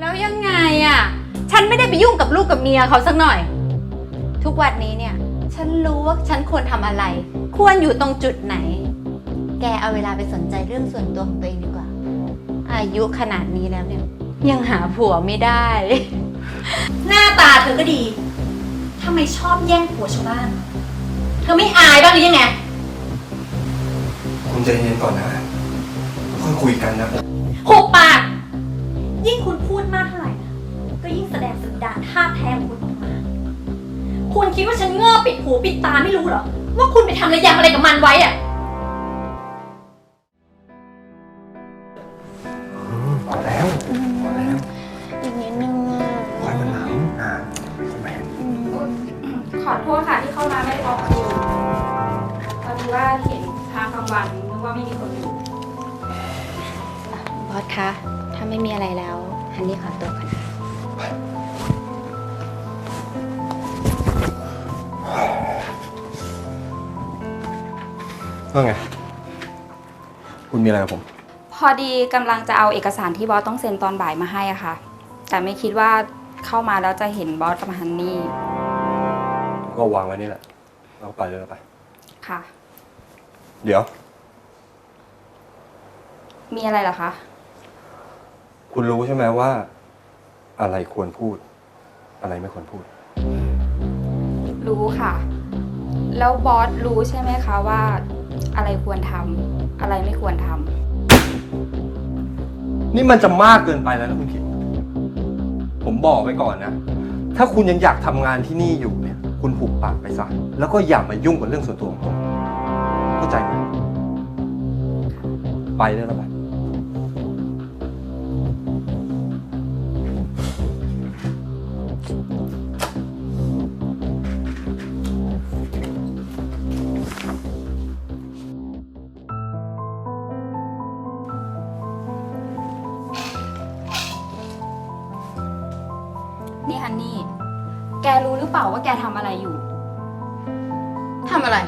แล้วยังไงอะ ฉันไม่ได้ไปยุ่งกับลูกกับเมียเขาสักหน่อย ทุกวันนี้เนี่ย ฉันรู้ว่าฉันควรทำอะไร ควรอยู่ตรงจุดไหน แกเอาเวลาไปสนใจเรื่องส่วนตัวของตัวเองดีกว่า อายุขนาดนี้แล้วเนี่ย ยังหาผัวไม่ได้ หน้าตาเธอก็ดีทำไมชอบแย่งผัวชาวบ้าน เธอไม่อายบ้างหรือยังไง คุณใจเย็นก่อนนะค่อยคุยกันนะ หุบปาก ยิ่งคุณพูดมากเท่าไหร่นะก็ยิ่งแสดงสันดานท่าแท้ของคุณออกมา คุณคิดว่าฉันโง่ปิดหูปิดตาไม่รู้เหรอ ว่าคุณไปทำระยำอะไรกับมันไว้อะพอแล้วพอแล้วอีกนิดนึงอะค่อยมาหลังอ่าแหมขอโทษค่ะที่เข้ามาไม่ได้บอกคิวพอดีว่าเห็นทางกลางวันนึกว่าไม่มีคนอยู่ บอสคะ ถ้าไม่มีอะไรแล้วฮันนี่ขอตัวก่อนนะว่าไง คุณมีอะไรกับผม พอดีกำลังจะเอาเอกสารที่บอสต้องเซ็นตอนบ่ายมาให้อะค่ะ แต่ไม่คิดว่าเข้ามาแล้วจะเห็นบอสกับฮันนี่ ก็วางไว้นี่แหละ เอาไปเลยเอาไป ค่ะ เดี๋ยว มีอะไรเหรอคะ คุณรู้ใช่ไหมว่า อะไรควรพูด อะไรไม่ควรพูด รู้ค่ะ แล้วบอสรู้ใช่ไหมคะว่า อะไรควรทำอะไรไม่ควรทำนี่มันจะมากเกินไปแล้วนะคุณขิมผมบอกไว้ก่อนนะ ถ้าคุณยังอยากทำงานที่นี่อยู่เนี่ย คุณผูกปากไปซะแล้วก็อย่ามายุ่งกับเรื่องส่วนตัวของผมเข้าใจไหมไปได้แล้วไป แกรู้หรือเปล่าว่าแกทำอะไรอยู่ ทำอะไร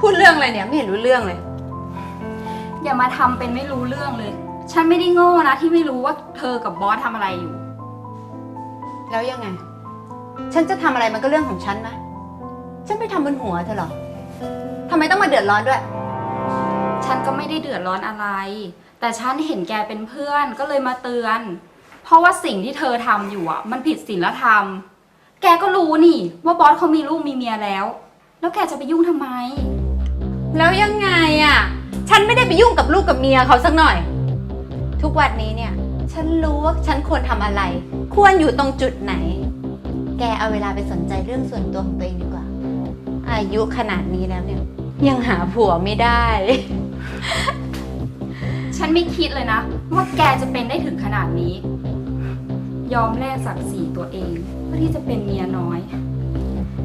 พูดเรื่องอะไรเนี่ยไม่เห็นรู้เรื่องเลย อย่ามาทำเป็นไม่รู้เรื่องเลย ฉันไม่ได้โง่นะที่ไม่รู้ว่าเธอกับบอสทำอะไรอยู่ แล้วยังไง ฉันจะทำอะไรมันก็เรื่องของฉันนะ ฉันไปทำบนหัวเธอเหรอทำไมต้องมาเดือดร้อนด้วย ฉันก็ไม่ได้เดือดร้อนอะไร แต่ฉันเห็นแกเป็นเพื่อนก็เลยมาเตือน เพราะว่าสิ่งที่เธอทำอยู่อะ มันผิดศีลธรรม แกก็รู้นี่ ว่าบอสเขามีลูกมีเมียแล้ว แล้วแกจะไปยุ่งทำไม แล้วยังไงอะ ฉันไม่ได้ไปยุ่งกับลูกกับเมียเขาสักหน่อย ทุกวันนี้เนี่ย ฉันรู้ว่าฉันควรทำอะไร ควรอยู่ตรงจุดไหน แกเอาเวลาไปสนใจเรื่องส่วนตัวของตัวเองดีกว่า อายุขนาดนี้แล้วเนี่ย ยังหาผัวไม่ได้ ฉันไม่คิดเลยนะ ว่าแกจะเป็นได้ถึงขนาดนี้ ยอมแลกศักดิ์ศรีตัวเอง เพื่อที่จะเป็นเมียน้อย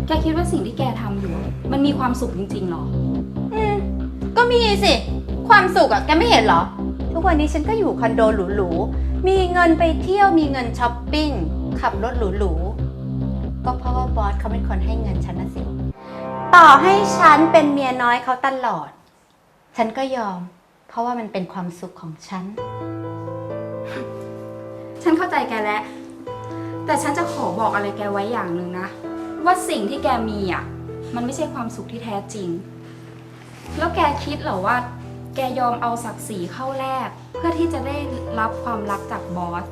แกคิดว่าสิ่งที่แกทำอยู่อะมันมีความสุขจริงๆหรอ อืมก็มีสิ ความสุขอะแกไม่เห็นเหรอ ทุกวันนี้ฉันก็อยู่คอนโดหรูๆ มีเงินไปเที่ยว มีเงินช้อปปิ้ง ขับรถหรูๆ ก็เพราะว่าบอสเขาเป็นคนให้เงินฉันนะสิ ต่อให้ฉันเป็นเมียน้อยเขาตลอด ฉันก็ยอม เพราะว่ามันเป็นความสุขของฉัน ฉันเข้าใจแกแล้ว แต่ฉันจะขอบอกอะไรแกไว้อย่างหนึ่งนะ ว่าสิ่งที่แกมีอะ มันไม่ใช่ความสุขที่แท้จริง แล้วแกคิดเหรอว่า แกยอมเอาศักดิ์ศรีเข้าแลกเพื่อที่จะได้รับความรักจากบอส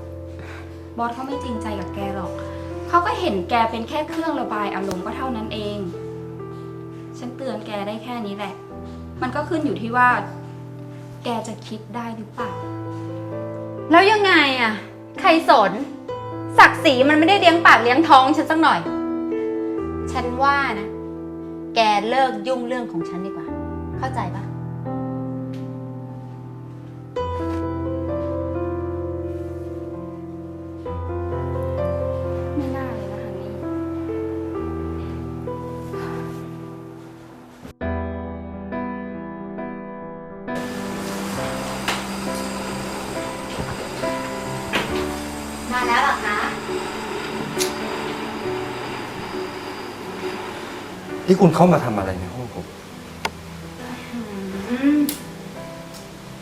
บอสเขาไม่จริงใจกับแกหรอก เขาก็เห็นแกเป็นแค่เครื่องระบายอารมณ์ก็เท่านั้นเอง ฉันเตือนแกได้แค่นี้แหละ มันก็ขึ้นอยู่ที่ว่า แกจะคิดได้หรือเปล่า แล้วยังไงอะ ใครสน ศักดิ์ศรีมันไม่ได้เลี้ยงปากเลี้ยงท้องฉันสักหน่อย ฉันว่านะ แกเลิกยุ่งเรื่องของฉันดีกว่า เข้าใจปะไม่น่าเลยนะฮันนี่มาแล้วหรอคะ ที่คุณเข้ามาทำอะไรในห้องผม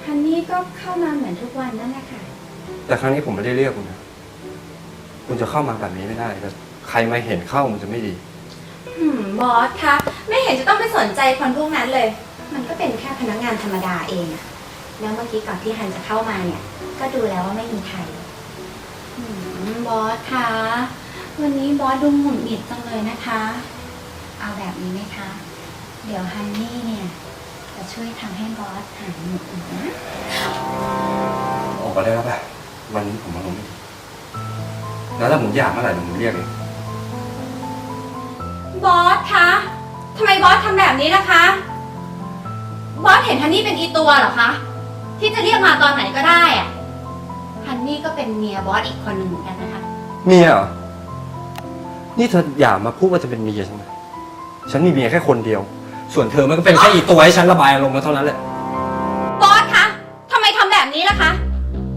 ฮันนี่ก็เข้ามาเหมือนทุกวันนั่นแหละค่ะ แต่ครั้งนี้ผมไม่ได้เรียกคุณนะ คุณจะเข้ามาแบบนี้ไม่ได้ครับใครมาเห็นเข้ามันจะไม่ดี หืมบอสคะไม่เห็นจะต้องไปสนใจคนพวกนั้นเลย มันก็เป็นแค่พนักงานธรรมดาเองอะแล้วเมื่อกี้ก่อนที่ฮันจะเข้ามาเนี่ย ก็ดูแล้วว่าไม่มีใครหืมบอสคะวันนี้บอสดูหงุดหงิดจังเลยนะคะ เอาแบบนี้ไหมคะ เดี๋ยวฮันนี่เนี่ย จะช่วยทำให้บอสหายหงุดหงิดนะออกไปได้แล้วป่ะ วันนี้ผมมาลงไม่ดีแล้วถ้าผมอยากเมื่อไหร่เดี๋ยวผมเรียกเองบอสคะทำไมบอสทำแบบนี้นะคะ บอสเห็นฮันนี่เป็นอีตัวเหรอคะ ที่จะเรียกมาตอนไหนก็ได้อะฮันนี่ก็เป็นเมียบอสอีกคนหนึ่งเหมือนกันนะคะ เมียเหรอนี่เธออย่ามาพูดว่าจะเป็นเมียฉันนะ ฉันมีเมียแค่คนเดียว ส่วนเธอมันก็เป็นแค่อีตัวให้ฉันระบายอารมณ์มาเท่านั้นแหละ บอสคะทำไมทำแบบนี้ล่ะคะ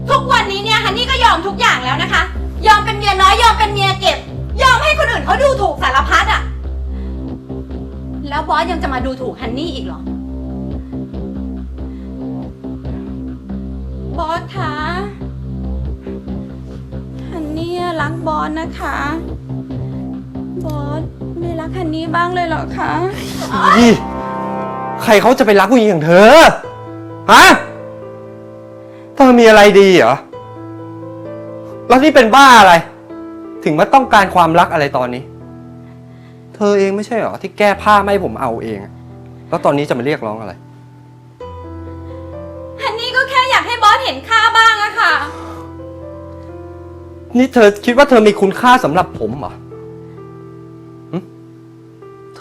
ทุกวันนี้เนี่ยฮันนี่ก็ยอมทุกอย่างแล้วนะคะ ยอมเป็นเมียน้อยยอมเป็นเมียเก็บ ยอมให้คนอื่นเขาดูถูกสารพัดอะแล้วบอสยังจะมาดูถูกฮันนี่อีกเหรอ บอสคะฮันนี่รักบอสนะคะบอสไม่รัก ฮันนี่บ้างเลยเหรอคะนี่ใครเขาจะไปรักผู้หญิงอย่างเธอ ฮะ เธอมีอะไรดีเหรอ แล้วนี่เป็นบ้าอะไร ถึงมาต้องการความรักอะไรตอนนี้ เธอเองไม่ใช่เหรอ ที่แก้ผ้าไม่ให้ผมเอาเอง แล้วตอนนี้จะมาเรียกร้องอะไร ฮันนี่ก็แค่อยากให้บอสเห็นค่าบ้างอะค่ะ นี่เธอคิดว่าเธอมีคุณค่าสำหรับผมเหรอหึเธ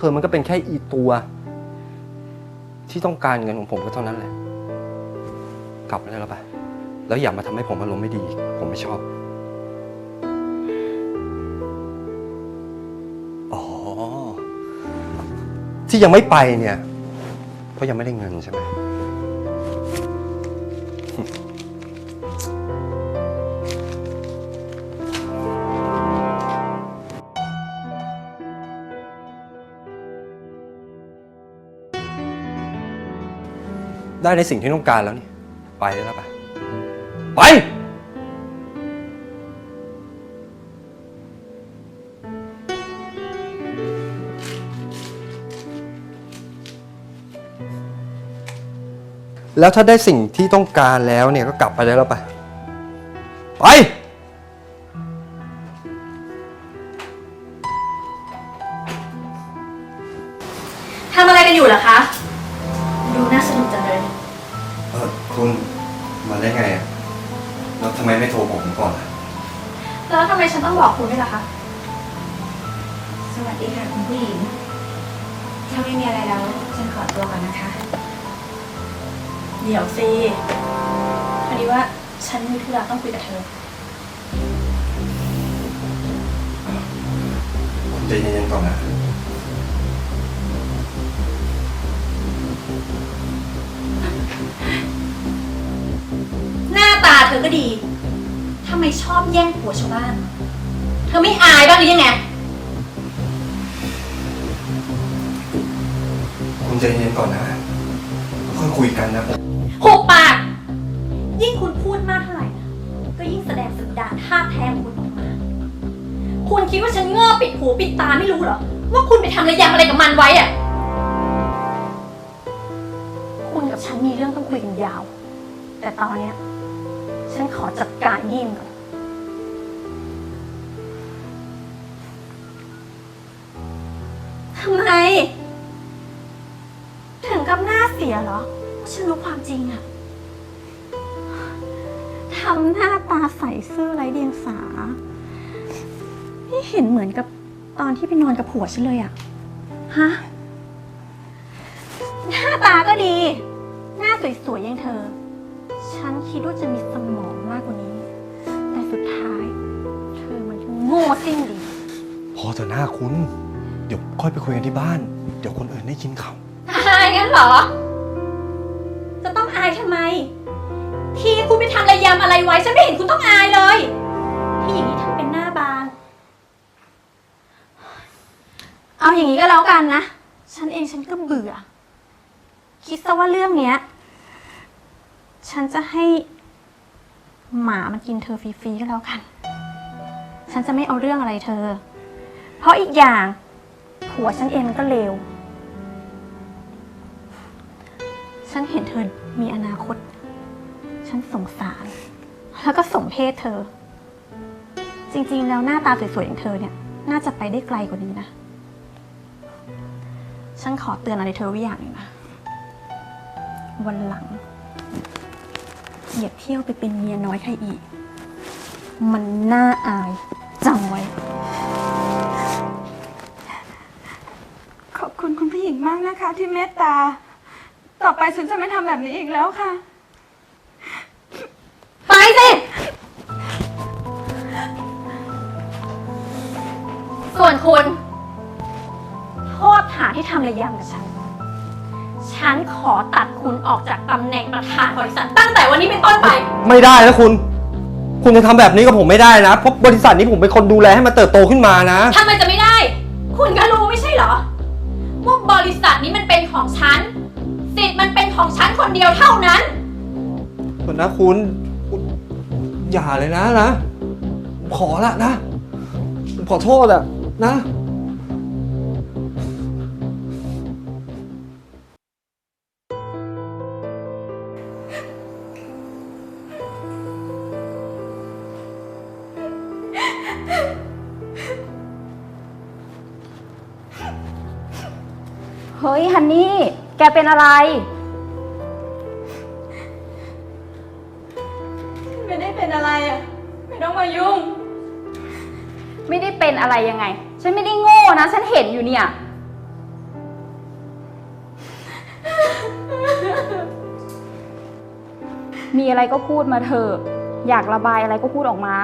อมันก็เป็นแค่อีตัว ที่ต้องการเงินของผมก็เท่านั้นแหละ กลับไปได้แล้วไปแล้วอย่ามาทำให้ผมอารมณ์ไม่ดีอีกผมไม่ชอบ อ๋อ ที่ยังไม่ไปเนี่ย เพราะยังไม่ได้เงินใช่ไหม ได้ในสิ่งที่ต้องการแล้วนี่ ไปได้แล้วไปไป แล้วถ้าได้สิ่งที่ต้องการแล้วเนี่ยก็กลับไปได้แล้วไปไป ไมไม่โทรบอกผมก่อนล่ะแล้วทำไมฉันต้องบอกคุณด้วยล่ะคะ สวัสดีค่ะคุณผู้หญิง ถ้าไม่มีอะไรแล้ว ฉันขอตัวก่อนนะคะ เดี๋ยวสิพอดีว่าฉันมีธุระต้องคุยกับเธอ คุณใจเย็นๆก่อนนะหน้าตาเธอก็ดี ทำไมชอบแย่งผัวชาวบ้าน เธอไม่อายบ้างหรือยังไง คุณใจเย็นก่อนนะค่อยคุยกันนะผมหุบปาก ยิ่งคุณพูดมากเท่าไหร่นะก็ยิ่งแสดงสันดานท่าแท้ของคุณออกมา คุณคิดว่าฉันโง่ปิดหูปิดตาไม่รู้เหรอ ว่าคุณไปทำระยำอะไรกับมันไว้อะคุณกับฉันมีเรื่องต้องคุยกันยาว แต่ตอนเนี้ย ฉันขอจัดการยิ่งก่อน ทำไม ถึงกับหน้าเสียเหรอว่าฉันรู้ความจริงอะทำหน้าตาใสซื่อไร้เดียงสา ไม่เห็นเหมือนกับตอนที่ไปนอนกับผัวฉันเลยอะฮะ หน้าตาก็ดี หน้าสวยๆอย่างเธอ ฉันคิดว่าจะมีสมองมากกว่านี้ แต่สุดท้าย เธอมันก็โง่สิ้นดี พอเถอะหน้าคุณ เดี๋ยวค่อยไปคุยกันที่บ้าน เดี๋ยวคนอื่นได้ยินเขาอายงั้นเหรอ จะต้องอายทำไม ที่คุณไปทำระยำอะไรไว้ ฉันไม่เห็นคุณต้องอายเลยที่อย่างนี้ทำเป็นหน้าบาง เอาอย่างนี้ก็แล้วกันนะ ฉันเองฉันก็เบื่อ คิดซะว่าเรื่องเนี้ย ฉันจะให้หมามันกินเธอฟรีๆก็แล้วกัน ฉันจะไม่เอาเรื่องอะไรเธอ เพราะอีกอย่าง ผัวฉันเองมันก็เลว ฉันเห็นเธอมีอนาคต ฉันสงสาร แล้วก็สมเพศเธอ จริงๆ แล้วหน้าตาสวยๆอย่างเธอเนี่ย น่าจะไปได้ไกลกว่านี้นะ ฉันขอเตือนอะไรเธอไว้อย่างหนึงนะ วันหลัง อย่าเที่ยวไปเป็นเมียน้อยใครอีก มันน่าอายจำไว้ ขอบคุณคุณผู้หญิงมากนะคะ ที่เมตตา ต่อไปฉันจะไม่ทำแบบนี้อีกแล้วค่ะ ไปสิ ส่วนคุณ โทษฐานที่ทำระยำกับฉัน ฉันขอตัดคุณออกจากตำแหน่งประธานบริษัทตั้งแต่วันนี้เป็นต้นไป ไม่ได้นะคุณ คุณจะทำแบบนี้กับผมไม่ได้นะ เพราะบริษัทนี้ผมเป็นคนดูแลให้มันเติบโตขึ้นมานะ ทำไมจะไม่ได้ คุณก็รู้ไม่ใช่เหรอ ว่าบริษัทนี้มันเป็นของฉัน สิทธิ์มันเป็นของฉันคนเดียวเท่านั้น คุณนะคุณคุณอย่าเลยนะนะผมขอละนะผมขอโทษอะนะ นนี่ แกเป็นอะไร ไม่ได้เป็นอะไรอะ ไม่ต้องมายุ่ง ไม่ได้เป็นอะไรยังไง ฉันไม่ได้โง่นะ ฉันเห็นอยู่เนี่ย มีอะไรก็พูดมาเถอะ อยากระบายอะไรก็พูดออกมา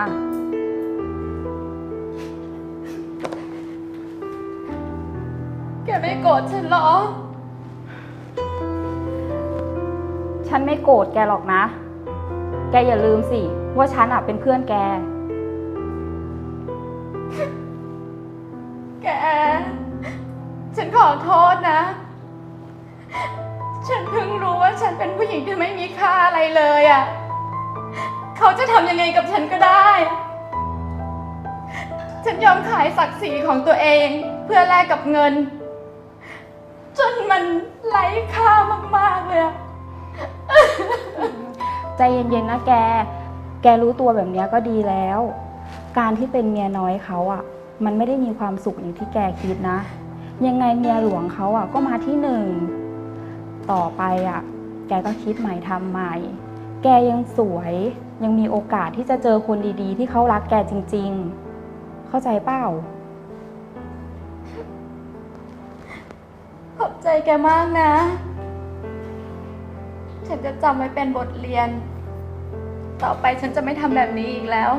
แกไม่โกรธฉันเหรอ ฉันไม่โกรธแกหรอกนะ แกอย่าลืมสิ ว่าฉันอะเป็นเพื่อนแก แก ฉันขอโทษนะ ฉันเพิ่งรู้ว่าฉันเป็นผู้หญิงที่ไม่มีค่าอะไรเลยอะ เขาจะทำยังไงกับฉันก็ได้ ฉันยอมขายศักดิ์ศรีของตัวเองเพื่อแลกกับเงิน จนมันไร้ค่ามาก ๆ เลยอะ ใจเย็นๆนะแก แกรู้ตัวแบบเนี้ยก็ดีแล้ว การที่เป็นเมียน้อยเขาอะ มันไม่ได้มีความสุขอย่างที่แกคิดนะ ยังไงเมียหลวงเขาอะ ก็มาที่หนึ่ง ต่อไปอะ แกก็คิดใหม่ทำใหม่ แกยังสวย ยังมีโอกาสที่จะเจอคนดีๆ ที่เขารักแกจริง ๆ เข้าใจเปล่า ขอบใจแกมากนะ ฉันจะจำไว้เป็นบทเรียน ต่อไปฉันจะไม่ทำแบบนี้อีกแล้ว